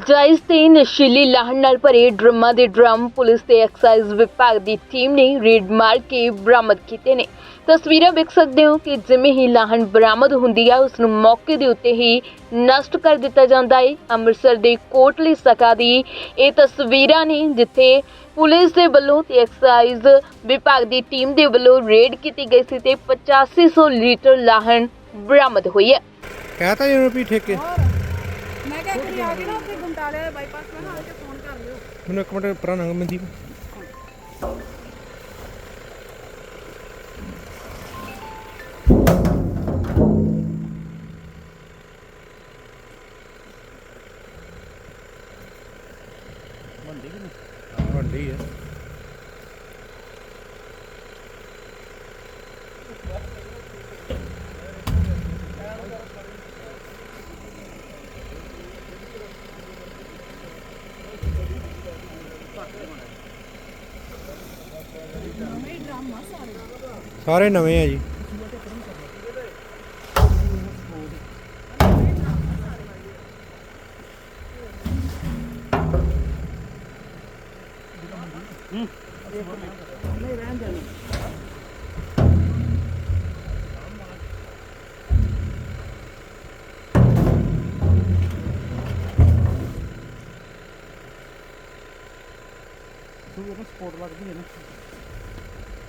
ਨਾਜਾਇਜ਼ ਤੇ ਨਸ਼ੀਲੀ ਲਾਹਣ ਨਾਲ ਭਰੇ ਡਰਮਾਂ ਦੇ ਡਰਮ ਪੁਲਿਸ ਤੇ ਐਕਸਾਈਜ਼ ਵਿਭਾਗ ਦੀ ਟੀਮ ਨੇ ਰੇਡ ਮਾਰ ਕੇ ਬਰਾਮਦ ਕੀਤੇ ਨੇ। ਤਸਵੀਰਾਂ ਵੇਖ ਸਕਦੇ ਹੋ ਕਿ ਜਿਵੇਂ ਹੀ ਲਾਹਣ ਬਰਾਮਦ ਹੁੰਦੀ ਹੈ ਉਸ ਨੂੰ ਮੌਕੇ ਦੇ ਉੱਤੇ ਹੀ ਨਸ਼ਟ ਕਰ ਦਿੱਤਾ ਜਾਂਦਾ ਹੈ ਅੰਮ੍ਰਿਤਸਰ ਦੇ ਕੋਟਲੀ ਸਕਾ ਦੀ ਇਹ ਤਸਵੀਰਾਂ ਨੇ ਜਿੱਥੇ ਪੁਲਿਸ ਦੇ ਵੱਲੋਂ ਤੇ ਐਕਸਾਈਜ਼ ਵਿਭਾਗ ਦੀ ਟੀਮ ਦੇ ਵੱਲੋਂ ਰੇਡ ਕੀਤੀ ਗਈ ਸੀ ਤੇ 8500 ਲੀਟਰ ਲਾਹਣ ਬਰਾਮਦ ਹੋਈ ਹੈ। ਕਹਤਾ ਜੀ ਠੇਕੇ। ਮੈਂ ਕਿਹਾ ਕਿ ਆ ਕੇ ਨਾ ਉੱਥੇ ਗੁੰਟਾਲੇ ਵਾਲੇ ਬਾਈਪਾਸ ਤੇ ਨਾ ਆ ਕੇ ਫੋਨ ਕਰ ਲਿਓ। ਮੈਨੂੰ ਇੱਕ ਮਿੰਟ ਪਰਾਂ ਨੰਗ ਮਨਦੀਪ ਵੱਡੀ ਹੈ ਸਾਰੇ ਨਵੇਂ ਆ ਜੀ। ਅਜੇ ਬਹੁਤ ਹੈ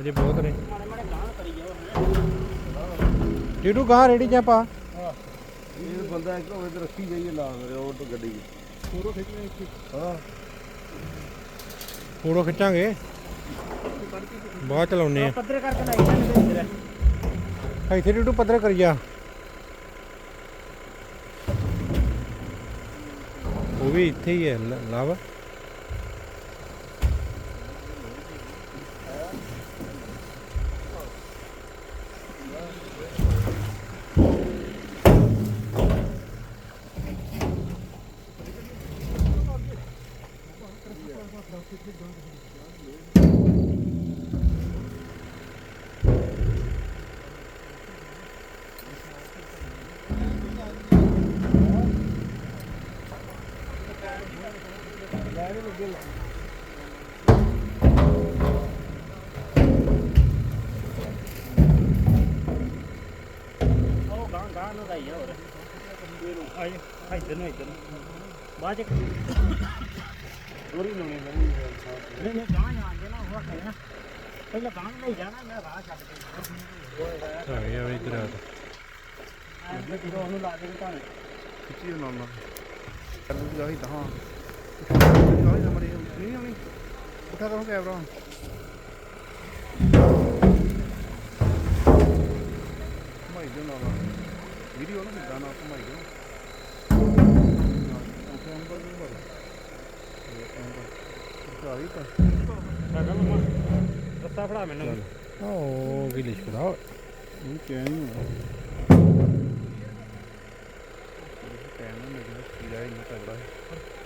ਅਜੇ ਬਹੁਤ ਨੇ। ਡੇਡੂ ਗਾਂ ਰੇੜੀ ਜਾਂ ਪਾ। ਇਹ ਬੰਦਾ ਇੱਕ ਹੋਵੇ ਤੇ ਰੱਖੀ ਜਾਈਏ ਲਾ ਮੇਰੇ ਉਹ ਤੋਂ ਗੱਡੀ। ਪੂਰੋ ਖਿੱਚਣੇ ਇੱਥੇ। ਹਾਂ। ਫੋਟੋ ਖਿੱਚਾਂਗੇ। ਬਾਅਦ ਚਲਾਉਨੇ ਆ। ਪੱਧਰ ਕਰਕੇ ਲਾਈ ਜਾਂਦੇ ਇੱਧਰ। ਇੱਥੇ ਡੇਡੂ ਪੱਧਰ ਕਰੀਆ ਉਹ ਵੀ ਇੱਥੇ ਹੀ ਹੈ ਲਵ। ਉਹ ਗਾਂ ਗਾਂ ਨੂੰ ਗਈ ਹੋਰ ਇਹਨੂੰ ਆਏ ਇੱਧਰ ਨੂੰ ਇੱਧਰ ਨੂੰ ਬਾਅਦ ਚ ਥੋੜੀ ਲਾਉਣੀ ਪੈਣੀ ਨਹੀਂ ਨਹੀਂ ਗਾਂ ਜਾਂਦੇ ਨਾ ਉਹ ਕਹਿਣਾ ਪਹਿਲਾਂ ਗਾਂ ਨੂੰ ਨਹੀਂ ਜਾਣਾ ਮੈਂ ਰਾਹ ਛੱਡ ਕੇ ਆ ਗਿਆ ਵੀ ਇਧਰ ਆ ਅੱਗੇ ਜਦੋਂ ਉਹਨੂੰ ਲਾ ਦੇ ਤਾਂ ਖਿੱਚੀ ਨਾ ਨਾ ਕਰਨੀ ਦੀ ਗਾਹੀ ਤਾਂ ਗਾਹੀ ਨਾ ਮੜੀ ਨਹੀਂ ਆਉਣੀ ਉਠਾ ਕਰੋ ਕੈਮਰਾ ਘੁਮਾਈ ਦਿਓ ਨਾਲ ਵੀਡੀਓ ਨਾ ਮਿਲਦਾ ਨਾ ਘੁਮਾਈ ਦਿਓ ਉੱਥੇ ਅੰਦਰ ਨਹੀਂ ਬੜਾ ਇਹ ਅੰਦਰ ਆ ਗਈ ਤਾਂ ਸਾਡਾ ਮਮਾ ਰਸਤਾ ਫੜਾ ਮੈਨੂੰ ਉਹ ਕੀ ਲਿਸ਼ਕਦਾ ਇਹ ਕਿਆ ਨਹੀਂ ਹੋਣਾ ਟਾਈਮ ਨਾ ਮੇਰੇ ਕੀ ਜਾਏ ਇੰਨਾ ਤਗੜਾ ਆ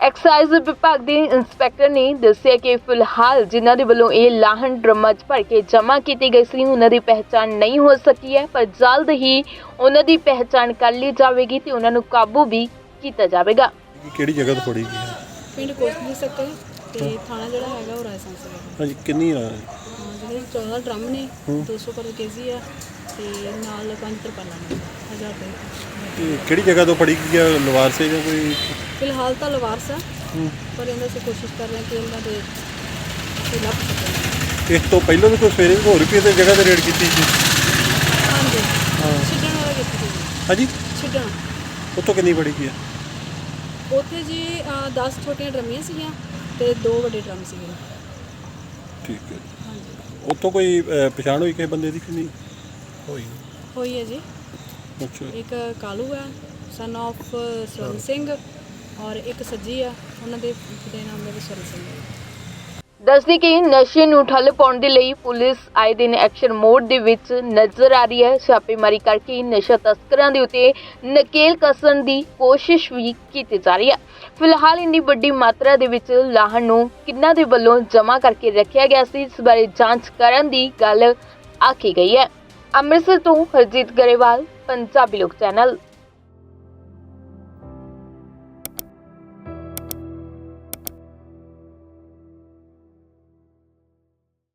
ਐਕਸਾਈਜ਼ ਵਿਭਾਗ ਦੇ ਇੰਸਪੈਕਟਰ ਨੇ ਦੱਸਿਆ ਕਿ ਫਿਲਹਾਲ ਜਿਨ੍ਹਾਂ ਦੇ ਵੱਲੋਂ ਇਹ ਲਾਹਣ ਡਰਮਾਂ 'ਚ ਭਰ ਕੇ ਜਮ੍ਹਾਂ ਕੀਤੀ ਗਈ ਸੀ ਉਹਨਾਂ ਦੀ ਪਹਿਚਾਣ ਨਹੀਂ ਹੋ ਸਕੀ ਹੈ ਪਰ ਜਲਦ ਹੀ ਉਹਨਾਂ ਦੀ ਪਹਿਚਾਣ ਕਰ ਲਈ ਜਾਵੇਗੀ ਤੇ ਉਹਨਾਂ ਨੂੰ ਕਾਬੂ ਵੀ ਕੀਤਾ ਜਾਵੇਗਾ। ਕਿਹੜੀ ਜਗ੍ਹਾ ਤੋਂ ਫੜੀ ਗਈ ਪਿੰਡ ਕੋਸਲੀ ਸੈਕਟਰ ਤੇ ਥਾਣਾ ਜਿਹੜਾ ਹੈਗਾ ਉਹ ਰਾਜਸਥਾਨ ਸੇ ਹੈਗਾ ਹਾਂਜੀ ਕਿੰਨੀ ਆ ਹਾਂ, ਜਿਹੜੇ 14 ਡਰਮ ਨੇ 200 ਪਰ ਕੇਜੀ ਆ ਤੇ ਨਾਲ ਪੰਜ ਤਰਪਾਲਾਂ ਨੇ 1000 ਰੁਪਏ ਇਹ ਕਿਹੜੀ ਜਗ੍ਹਾ ਤੋਂ ਫੜੀ ਗਈ ਆ ਲਵਾਰ ਸੇ ਜਾਂ ਕੋਈ? ਫਿਲਹਾਲ ਤਾਂ ਲਵਾਰਸ ਆ ਪਰ ਇਹਨਾਂ ਸੇ ਕੋਸ਼ਿਸ਼ ਕਰ ਰਹੇ ਹਾਂ ਕਿ ਇਹਨਾਂ ਦੇ ਅਸੀਂ ਲੱਭ ਸਕੀਏ ਇਸ ਤੋਂ ਪਹਿਲਾਂ ਵੀ ਕੋਈ ਸਵੇਰੇ ਹੋਰ ਵੀ ਕਿਸੇ ਜਗ੍ਹਾ ਤੇ ਰੇਡ ਕੀਤੀ ਸੀ? ਹਾਂਜੀ ਛਿੱਡਣ ਵਾਲਾ ਕਿੱਥੇ ਸੀ? ਹਾਂਜੀ। ਛਿੱਡਣ। ਉੱਥੋਂ ਕਿੰਨੀ ਫੜੀ ਗਈ ਆ? ਉੱਥੇ ਜੀ 10 ਛੋਟੀਆਂ ਡਰਮੀਆਂ ਸੀਗੀਆਂ ਤੇ ਦੋ ਵੱਡੇ ਡਰਮ ਸੀਗੇ। ਠੀਕ ਹੈ ਹਾਂਜੀ। ਉੱਥੋਂ ਕੋਈ ਅਹ, ਪਛਾਣ ਹੋਈ ਕਿਸੇ ਬੰਦੇ ਦੀ ਕਿ ਨਹੀਂ? ਹੋਈ। ਹੋਈ ਹੈ ਜੀ। ਅੱਛਾ। ਇੱਕ ਕਾਲੂ ਹੈ ਸਨ of ਸਵਰਨ ਸਿੰਘ ਔਰ ਇੱਕ ਸੱਜੀ ਆ ਉਹਨਾਂ ਦੇ ਦੇ ਨਾਮ ਦਾ ਵੀ ਸਵਰਨ ਸਿੰਘ ਹੈ। ਦੱਸਦੀ ਕਿ ਨਸ਼ੇ ਨੂੰ ਠੱਲ ਪਾਉਣ ਦੇ ਲਈ ਪੁਲਿਸ ਆਏ ਦਿਨ ਐਕਸ਼ਨ ਮੋਡ ਦੇ ਵਿੱਚ ਨਜ਼ਰ ਆ ਰਹੀ ਹੈ। ਛਾਪੇਮਾਰੀ ਕਰਕੇ ਨਸ਼ਾ ਤਸਕਰਾਂ ਦੇ ਉੱਤੇ ਨਕੇਲ ਕਸਣ ਦੀ ਕੋਸ਼ਿਸ਼ ਵੀ ਕੀਤੀ ਜਾ ਰਹੀ ਹੈ। ਫਿਲਹਾਲ ਇੰਨੀ ਵੱਡੀ ਮਾਤਰਾ ਦੇ ਵਿੱਚ ਲਾਹਣ ਨੂੰ ਕਿੰਨਾਂ ਦੇ ਵੱਲੋਂ ਜਮ੍ਹਾਂ ਕਰਕੇ ਰੱਖਿਆ ਗਿਆ ਸੀ, ਇਸ ਬਾਰੇ ਜਾਂਚ ਕਰਨ ਦੀ ਗੱਲ ਆਖੀ ਗਈ ਹੈ। ਅੰਮ੍ਰਿਤਸਰ ਤੋਂ ਹਰਜੀਤ ਗਰੇਵਾਲ, ਪੰਜਾਬੀ ਲੋਕ ਚੈਨਲ।